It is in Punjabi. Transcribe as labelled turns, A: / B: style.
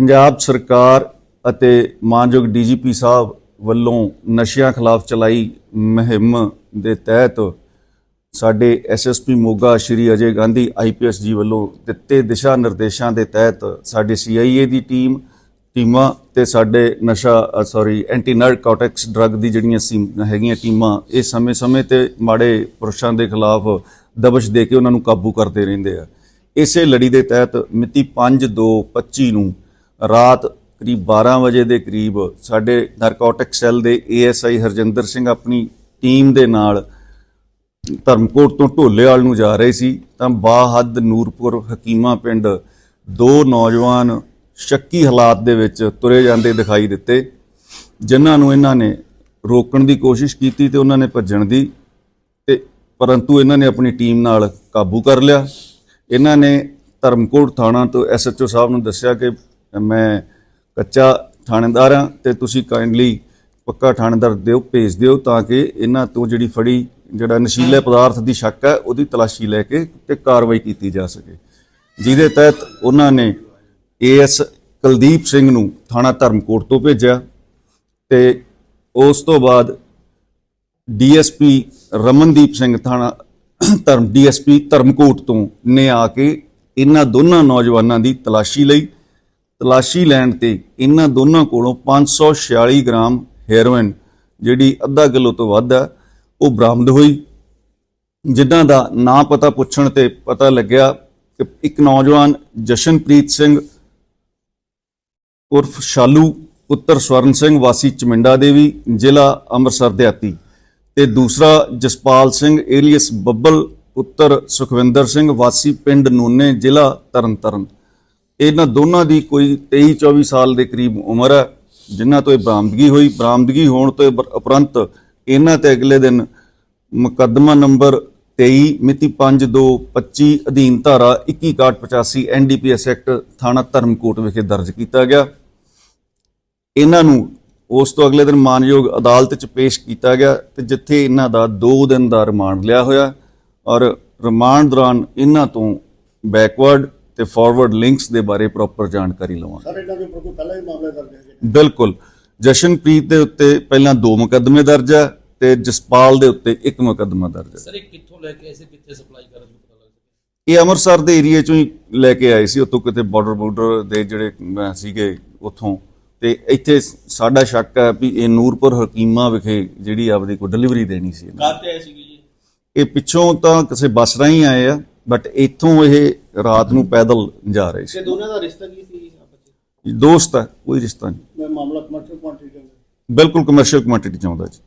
A: ਪੰਜਾਬ ਸਰਕਾਰ ਅਤੇ ਮਾਨਯੋਗ ਡੀਜੀਪੀ ਸਾਹਿਬ ਵੱਲੋਂ ਨਸ਼ਿਆਂ ਖਿਲਾਫ ਚਲਾਈ ਮੁਹਿੰਮ ਦੇ ਤਹਿਤ ਸਾਡੇ ਐਸਐਸਪੀ ਮੋਗਾ ਸ਼੍ਰੀ ਅਜੇ ਗਾਂਧੀ ਆਈਪੀਐਸ ਜੀ ਵੱਲੋਂ ਦਿੱਤੇ ਦਿਸ਼ਾ ਨਿਰਦੇਸ਼ਾਂ ਦੇ ਤਹਿਤ ਸਾਡੇ ਸੀਆਈਏ ਦੀ ਟੀਮ, ਟੀਮਾਂ ਤੇ ਸਾਡੇ ਨਸ਼ਾ ਸੌਰੀ ਐਂਟੀ ਨਾਰਕੋਟਿਕਸ ਡਰੱਗ ਦੀ ਜਿਹੜੀਆਂ ਸੀ, ਹੈਗੀਆਂ ਟੀਮਾਂ, ਇਹ ਸਮੇਂ-ਸਮੇਂ ਤੇ ਮਾੜੇ ਪੁਰਸ਼ਾਂ ਦੇ ਖਿਲਾਫ ਦਬਸ਼ ਦੇ ਕੇ ਉਹਨਾਂ ਨੂੰ ਕਾਬੂ ਕਰਦੇ ਰਹਿੰਦੇ ਆ। ਇਸੇ ਲੜੀ ਦੇ ਤਹਿਤ ਮਿਤੀ 5/2/25 ਨੂੰ ਰਾਤ ਕਰੀਬ 12 ਵਜੇ ਦੇ ਕਰੀਬ ਸਾਡੇ ਨਾਰਕੋਟਿਕ ਸੈੱਲ ਦੇ ਏਐਸਆਈ ਹਰਜਿੰਦਰ ਸਿੰਘ ਆਪਣੀ ਟੀਮ ਦੇ ਨਾਲ ਧਰਮਕੋਟ ਤੋਂ ਢੋਲੇਵਾਲ ਨੂੰ ਜਾ ਰਹੇ ਸੀ, ਤਾਂ ਬਾਹੱਦ ਨੂਰਪੁਰ ਹਕੀਮਾ ਪਿੰਡ ਦੋ ਨੌਜਵਾਨ ਸ਼ੱਕੀ ਹਾਲਾਤ ਦੇ ਵਿੱਚ ਤੁਰੇ ਜਾਂਦੇ ਦਿਖਾਈ ਦਿੱਤੇ, ਜਿਨ੍ਹਾਂ ਨੂੰ ਇਹਨਾਂ ਨੇ ਰੋਕਣ ਦੀ ਕੋਸ਼ਿਸ਼ ਕੀਤੀ ਤੇ ਉਹਨਾਂ ਨੇ ਭੱਜਣ ਦੀ ਤੇ ਪਰੰਤੂ ਇਹਨਾਂ ਨੇ ਆਪਣੀ ਟੀਮ ਨਾਲ ਕਾਬੂ ਕਰ ਲਿਆ। ਇਹਨਾਂ ਨੇ ਧਰਮਕੋਟ ਥਾਣਾ ਤੋਂ ਐਸਐਚਓ ਸਾਹਿਬ ਨੂੰ ਦੱਸਿਆ ਕਿ ਮੈਂ ਕੱਚਾ ਥਾਣੇਦਾਰ ਹਾਂ ਤੇ ਤੁਸੀਂ ਕਾਈਂਡਲੀ ਪੱਕਾ ਥਾਣੇਦਾਰ ਦਿਓ ਭੇਜ ਦਿਓ ਤਾਂ ਕਿ ਇਹਨਾਂ ਤੋਂ ਜਿਹੜੀ ਫੜੀ ਜਿਹੜਾ ਨਸ਼ੀਲੇ ਪਦਾਰਥ ਦੀ ਸ਼ੱਕ ਹੈ ਉਹਦੀ ਤਲਾਸ਼ੀ ਲੈ ਕੇ ਤੇ ਕਾਰਵਾਈ ਕੀਤੀ ਜਾ ਸਕੇ। ਜਿਹਦੇ ਤਹਿਤ ਉਹਨਾਂ ਨੇ ਏਐਸ ਕੁਲਦੀਪ ਸਿੰਘ ਨੂੰ ਥਾਣਾ ਧਰਮਕੋਟ ਤੋਂ ਭੇਜਿਆ ਤੇ ਉਸ ਤੋਂ ਬਾਅਦ ਡੀਐਸਪੀ ਰਮਨਦੀਪ ਸਿੰਘ ਥਾਣਾ ਧਰਮ ਡੀਐਸਪੀ ਧਰਮਕੋਟ ਤੋਂ ਨੇ ਆ ਕੇ ਇਹਨਾਂ ਦੋਨਾਂ ਨੌਜਵਾਨਾਂ ਦੀ ਤਲਾਸ਼ੀ ਲਈ ਤਲਾਸ਼ੀ ਲੈਣ ਤੇ ਇਹਨਾਂ ਦੋਨਾਂ ਕੋਲੋਂ 546 ਗ੍ਰਾਮ ਹੈਰੋਇਨ, ਜਿਹੜੀ ਅੱਧਾ ਕਿਲੋ ਤੋਂ ਵੱਧ ਹੈ ਉਹ ਬਰਾਮਦ ਹੋਈ। ਜਿਨ੍ਹਾਂ ਦਾ ਨਾਂ ਪਤਾ ਪੁੱਛਣ ਤੇ ਪਤਾ ਲੱਗਿਆ ਕਿ ਇੱਕ ਨੌਜਵਾਨ ਜਸ਼ਨਪ੍ਰੀਤ ਸਿੰਘ ਉਰਫ ਸ਼ਾਲੂ, ਪੁੱਤਰ ਸਵਰਨ ਸਿੰਘ, ਵਾਸੀ ਚਮਿੰਡਾ ਦੇਵੀ, ਜ਼ਿਲ੍ਹਾ ਅੰਮ੍ਰਿਤਸਰ ਦਿਹਾਤੀ ਤੇ ਦੂਸਰਾ ਜਸਪਾਲ ਸਿੰਘ, ਏਲੀਅਸ ਬੱਬਲ, ਪੁੱਤਰ ਸੁਖਵਿੰਦਰ ਸਿੰਘ, ਵਾਸੀ ਪਿੰਡ ਨੂਨੇ, ਜ਼ਿਲ੍ਹਾ ਤਰਨਤਾਰਨ। ਇਹਨਾਂ ਦੋਨਾਂ ਦੀ ਕੋਈ 23 24 ਸਾਲ ਦੇ ਕਰੀਬ ਉਮਰ ਹੈ, ਜਿਨ੍ਹਾਂ ਤੋਂ ਇਹ ਬਰਾਮਦਗੀ ਹੋਈ। ਬਰਾਮਦਗੀ ਹੋਣ ਤੋਂ ਉਪਰੰਤ ਇਹਨਾਂ ਤੇ ਅਗਲੇ ਦਿਨ ਮੁਕੱਦਮਾ ਨੰਬਰ 23 ਮਿਤੀ 5/2/25 ਅਧੀਨ ਧਾਰਾ 2185 ਐਨਡੀਪੀਐਸ ਐਕਟ ਥਾਣਾ ਧਰਮਕੋਟ ਵਿਖੇ ਦਰਜ ਕੀਤਾ ਗਿਆ। ਇਹਨਾਂ ਨੂੰ ਉਸ ਤੋਂ ਅਗਲੇ ਦਿਨ ਮਾਨਯੋਗ ਅਦਾਲਤ 'ਚ ਪੇਸ਼ ਕੀਤਾ ਗਿਆ ਤੇ ਜਿੱਥੇ ਇਹਨਾਂ ਦਾ 2 ਦਿਨ ਦਾ ਰਿਮਾਂਡ ਲਿਆ ਹੋਇਆ ਔਰ ਰਿਮਾਂਡ ਦੌਰਾਨ ਇਹਨਾਂ ਤੋਂ ਬੈਕਵਰਡ ਤੇ ਫਾਰਵਰਡ ਲਿੰਕਸ ਦੇ ਬਾਰੇ ਪ੍ਰੋਪਰ ਜਾਣਕਾਰੀ ਲਵਾਂਗੇ।
B: ਸਰ ਇਹਨਾਂ ਦੇ ਉੱਪਰ ਕੋਈ ਪਹਿਲਾਂ ਹੀ ਮਾਮਲੇ ਦਰਜ ਹੈਗੇ
A: ਬਿਲਕੁਲ। ਜਸ਼ਨਪ੍ਰੀਤ ਦੇ ਉੱਤੇ ਪਹਿਲਾਂ ਦੋ ਮੁਕੱਦਮੇ ਦਰਜ ਹੈ ਤੇ ਜਸਪਾਲ ਦੇ ਉੱਤੇ ਇੱਕ ਮੁਕੱਦਮਾ ਦਰਜ ਹੈ
C: ਸਰ ਇਹ ਕਿੱਥੋਂ ਲੈ ਕੇ ਆਏ ਸੀ ਕਿੱਥੇ ਸਪਲਾਈ ਕਰਨ ਨੂੰ ਪਤਾ
A: ਇਹ ਅੰਮ੍ਰਿਤਸਰ ਦੇ ਏਰੀਏ ਚੋਂ ਹੀ ਲੈ ਕੇ ਆਏ ਸੀ ਉੱਥੋਂ ਕਿਤੇ ਬਾਰਡਰ ਬਾਰਡਰ ਦੇ ਜਿਹੜੇ ਸੀਗੇ ਉੱਥੋਂ। ਤੇ ਇੱਥੇ ਸਾਡਾ ਸ਼ੱਕ ਹੈ ਵੀ ਇਹ ਨੂਰਪੁਰ ਹਕੀਮਾ ਵਿਖੇ ਜਿਹੜੀ ਆਪਦੀ ਕੋਈ ਡਿਲੀਵਰੀ ਦੇਣੀ ਸੀ।
C: ਕਾਹਤੇ ਆਏ ਸੀਗੇ ਜੀ?
A: ਇਹ ਪਿੱਛੋਂ ਤਾਂ ਕਿਸੇ ਬੱਸ ਰਾਹੀਂ ਆਏ ਆ ਬਟ ਇੱਥੋਂ ਇਹ ਰਾਤ ਨੂੰ ਪੈਦਲ ਜਾ ਰਹੇ ਸੀ।
C: ਦੋਨਾਂ ਦਾ ਰਿਸ਼ਤਾ ਕੀ ਸੀ
A: ਦੋਸਤ ਹੈ ਕੋਈ ਰਿਸ਼ਤਾ ਨਹੀਂ।
B: ਮੈਂ ਮਾਮਲਾ ਕਮਰਸ਼ੀਅਲ ਕੁਆਂਟੀਟੀ ਦਾ
A: ਬਿਲਕੁਲ ਕਮਰਸ਼ੀਅਲ ਕੁਆਂਟੀਟੀ ਚਾਹੁੰਦਾ ਜੀ।